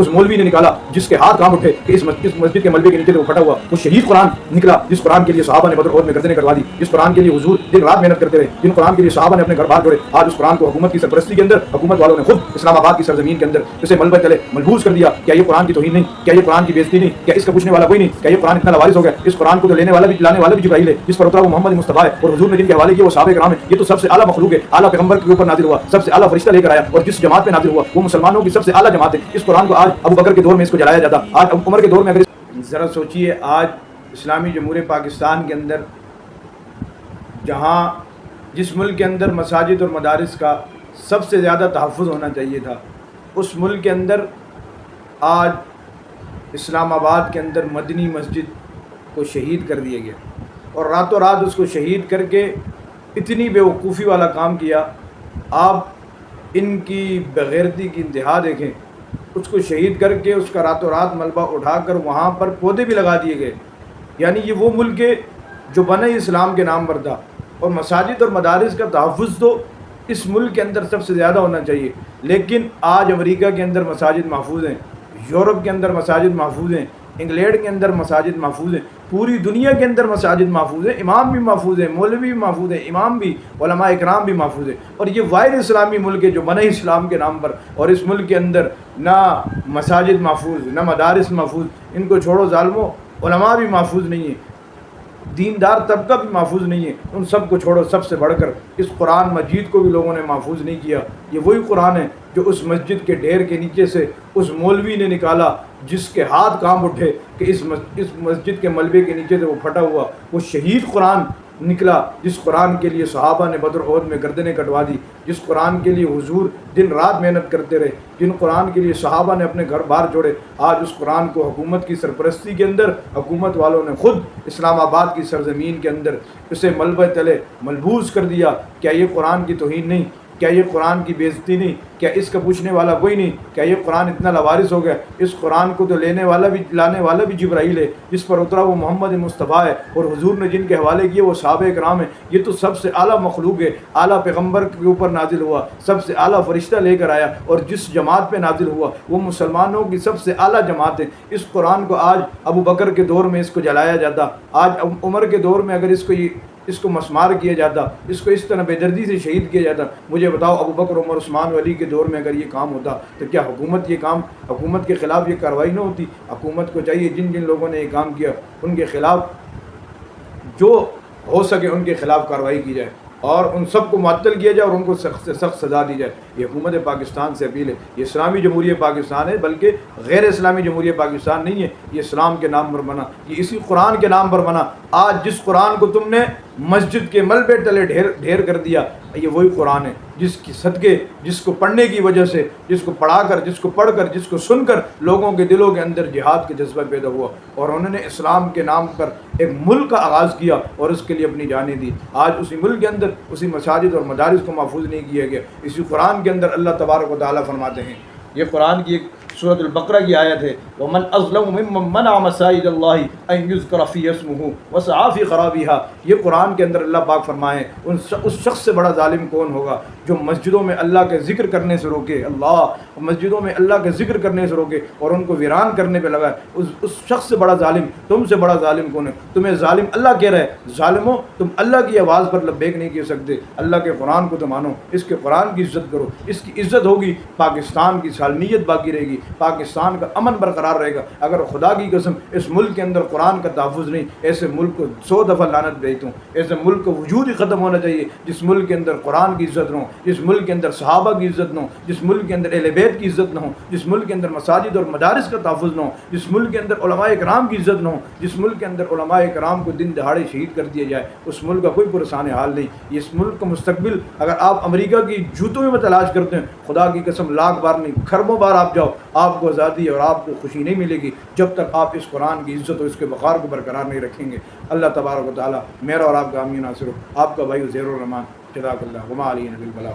اس مولوی نے نکالا جس کے ہاتھ کام اٹھے کہ اس مسجد کے ملبے کے نیچے وہ پھٹا ہوا وہ شہید قرآن نکلا جس قرآن کے لیے صحابہ نے بدر عہد میں گردنیں کروا دی، جس قرآن کے لیے حضور دن رات محنت کرتے رہے، جن قرآن کے لیے صحابہ نے اپنے گھر بار جوڑے آج اس قرآن کو حکومت کی سرپرستی کے اندر، حکومت والوں نے خود اسلام آباد کی سرزمین کے اندر اسے ملبہ تلے ملبوس کر دیا، کیا یہ قرآن کی توہین نہیں؟ کیا یہ قرآن کی بےزتی نہیں؟ کیا اس کا پوچھنے والا کوئی نہیں؟ کیا یہ قرآن اتنا لوارث ہو گیا؟ اس قرآن کو تو لینے والا بھی، لانے والا بھی جبرائیل ہے، جس پر اترا وہ محمد مصطفیٰ ہے اور حضور نے جن کے حوالے کیا وہ صحابہ کرام ہے یہ تو سب سے اعلیٰ مخلوق ہے، اعلیٰ پیغمبر کے اوپر نازل ہوا، سب سے اعلیٰ فرشتہ لے کر آیا اور جس جماعت پہ نازل ہوا وہ مسلمانوں کی سب سے اعلیٰ جماعت ہے۔ اس قرآن کو آج ابو بکر کے دور میں اس کو جلایا جاتا۔ آج ابو عمر کے دور میں اگر ذرا سوچئے، آج اسلامی جمہوریہ پاکستان کے اندر جہاں جس ملک کے اندر مساجد اور مدارس کا سب سے زیادہ تحفظ ہونا چاہیے تھا، اس ملک کے اندر آج اسلام آباد کے اندر مدنی مسجد کو شہید کر دیا گیا۔ اور راتوں رات اس کو شہید کر کے اتنی بیوقوفی والا کام کیا۔ آپ ان کی بغیرتی کی انتہا دیکھیں۔ اس کو شہید کر کے اس کا راتوں رات ملبہ اٹھا کر وہاں پر پودے بھی لگا دیے گئے۔ یعنی یہ وہ ملک ہے جو بنے اسلام کے نام پر تھا۔ اور مساجد اور مدارس کا تحفظ تو اس ملک کے اندر سب سے زیادہ ہونا چاہیے۔ لیکن آج امریکہ کے اندر مساجد محفوظ ہیں، یورپ کے اندر مساجد محفوظ ہیں۔ انگلینڈ کے اندر مساجد محفوظ ہیں، پوری دنیا کے اندر مساجد محفوظ ہیں، امام بھی محفوظ ہیں، مولوی بھی محفوظ ہیں، امام بھی، علماء اکرام بھی محفوظ ہیں۔ اور یہ واحد اسلامی ملک ہے جو بنے اسلام کے نام پر، اور اس ملک کے اندر نہ مساجد محفوظ، نہ مدارس محفوظ، ان کو چھوڑو ظالموں علماء بھی محفوظ نہیں ہیں۔ دیندار طبقہ بھی محفوظ نہیں ہے۔ ان سب کو چھوڑو، سب سے بڑھ کر۔ اس قرآن مجید کو بھی لوگوں نے محفوظ نہیں کیا۔ یہ وہی قرآن ہے جو اس مسجد کے ڈھیر کے نیچے سے اس مولوی نے نکالا، جس کے ہاتھ کام اٹھے کہ اس اس مسجد کے ملبے کے نیچے سے وہ پھٹا ہوا، وہ شہید قرآن نکلا، جس قرآن کے لیے صحابہ نے بدر عہد میں گردنیں کٹوا دی، جس قرآن کے لیے حضور دن رات محنت کرتے رہے، جن قرآن کے لیے صحابہ نے اپنے گھر بار جوڑے، آج اس قرآن کو حکومت کی سرپرستی کے اندر حکومت والوں نے خود اسلام آباد کی سرزمین کے اندر اسے ملبہ تلے ملبوس کر دیا، کیا یہ قرآن کی توہین نہیں؟ کیا یہ قرآن کی بےزتی نہیں؟ کیا اس کا پوچھنے والا کوئی نہیں؟ کیا یہ قرآن اتنا لوارث ہو گیا؟ اس قرآن کو تو لینے والا بھی لانے والا بھی جبرائیل ہے، جس پر اترا وہ محمد مصطفیٰ ہے اور حضور نے جن کے حوالے کیے وہ صحابہ کرام ہیں۔ یہ تو سب سے اعلیٰ مخلوق ہے۔ اعلیٰ پیغمبر کے اوپر نازل ہوا، سب سے اعلیٰ فرشتہ لے کر آیا اور جس جماعت پہ نازل ہوا، وہ مسلمانوں کی سب سے اعلیٰ جماعت ہے۔ اس قرآن کو آج ابو بکر کے دور میں اس کو جلایا جاتا۔ آج عمر کے دور میں اگر اس کو یہ اس کو مسمار کیا جاتا، اس کو اس طرح بے دردی سے شہید کیا جاتا۔ مجھے بتاؤ، ابو بکر، عمر، عثمان ولی کے دور میں اگر یہ کام ہوتا تو کیا حکومت یہ کام، حکومت کے خلاف یہ کارروائی نہ ہوتی؟ حکومت کو چاہیے جن جن لوگوں نے یہ کام کیا، ان کے خلاف جو ہو سکے ان کے خلاف کارروائی کی جائے اور ان سب کو معطل کیا جائے اور ان کو سخت سے سخت سزا دی جائے۔ یہ حکومت پاکستان سے اپیل ہے۔ یہ اسلامی جمہوریہ پاکستان ہے، بلکہ غیر اسلامی جمہوریہ پاکستان نہیں ہے۔ یہ اسلام کے نام پر بنا، یہ اسی قرآن کے نام پر بنا۔ آج جس قرآن کو تم نے مسجد کے ملبے تلے ڈھیر ڈھیر کر دیا۔ یہ وہی قرآن ہے جس کی صدقے، جس کو پڑھنے کی وجہ سے، جس کو پڑھا کر، جس کو پڑھ کر، جس کو سن کر لوگوں کے دلوں کے اندر جہاد کے جذبہ پیدا ہوا۔ اور انہوں نے اسلام کے نام پر ایک ملک کا آغاز کیا اور اس کے لیے اپنی جانیں دی۔ آج اسی ملک کے اندر اسی مساجد اور مدارس کو محفوظ نہیں کیا گیا۔ اسی قرآن کے اندر اللہ تبارک و تعالیٰ فرماتے ہیں۔ یہ قرآن کی ایک صورت البقرہ کی آیت ہے، ومن ازلم ممن منع مساجد اللہ ان یذکر فی اسمہ وسعى یہ قرآن کے اندر اللہ پاک فرمائے، ان اس شخص سے بڑا ظالم کون ہوگا جو مسجدوں میں اللہ کے ذکر کرنے سے روکے؟ اللہ۔ مسجدوں میں اللہ کے ذکر کرنے سے روکے اور ان کو ویران کرنے پہ لگا اس اس شخص سے بڑا ظالم، تم سے بڑا ظالم کون ہے؟ تمہیں ظالم اللہ کہہ رہا ہے ظالموں تم اللہ کی آواز پر لبیک نہیں کہہ سکتے۔ اللہ کے قرآن کو تو مانو، اس کے قرآن کی عزت کرو۔ اس کی عزت ہوگی، پاکستان کی سالمیت باقی رہے گی۔ پاکستان کا امن برقرار رہے گا۔ اگر خدا کی قسم اس ملک کے اندر قرآن کا تحفظ نہیں، ایسے ملک کو سو دفعہ لانت بھیجتا ہوں ایسے ملک کا وجود ہی ختم ہونا چاہیے، جس ملک کے اندر قرآن کی عزت نہ ہو، جس ملک کے اندر صحابہ کی عزت نہ ہو، جس ملک کے اندر اہل بیت کی عزت نہ ہو، جس ملک کے اندر مساجد اور مدارس کا تحفظ نہ ہو، جس ملک کے اندر علماء کرام کی عزت نہ ہو، جس ملک کے اندر علماء کرام کو دن دہاڑے شہید کر دیا جائے، اس ملک کا کوئی پرسان حال نہیں۔ اس ملک کا مستقبل اگر آپ امریکہ کی جوتوں میں تلاش کرتے ہیں، خدا کی قسم لاکھ بار نہیں خربوں بار آپ جاؤ آپ کو آزادی اور آپ کو خوشی نہیں ملے گی جب تک آپ اس قرآن کی عزت اور اس کے وقار کو برقرار نہیں رکھیں گے۔ اللہ تبارک و تعالیٰ میرا اور آپ کا امین ناصر ہو۔ آپ کا بھائی زیر الرحمان جزاک اللہ، وما علی نبی البلا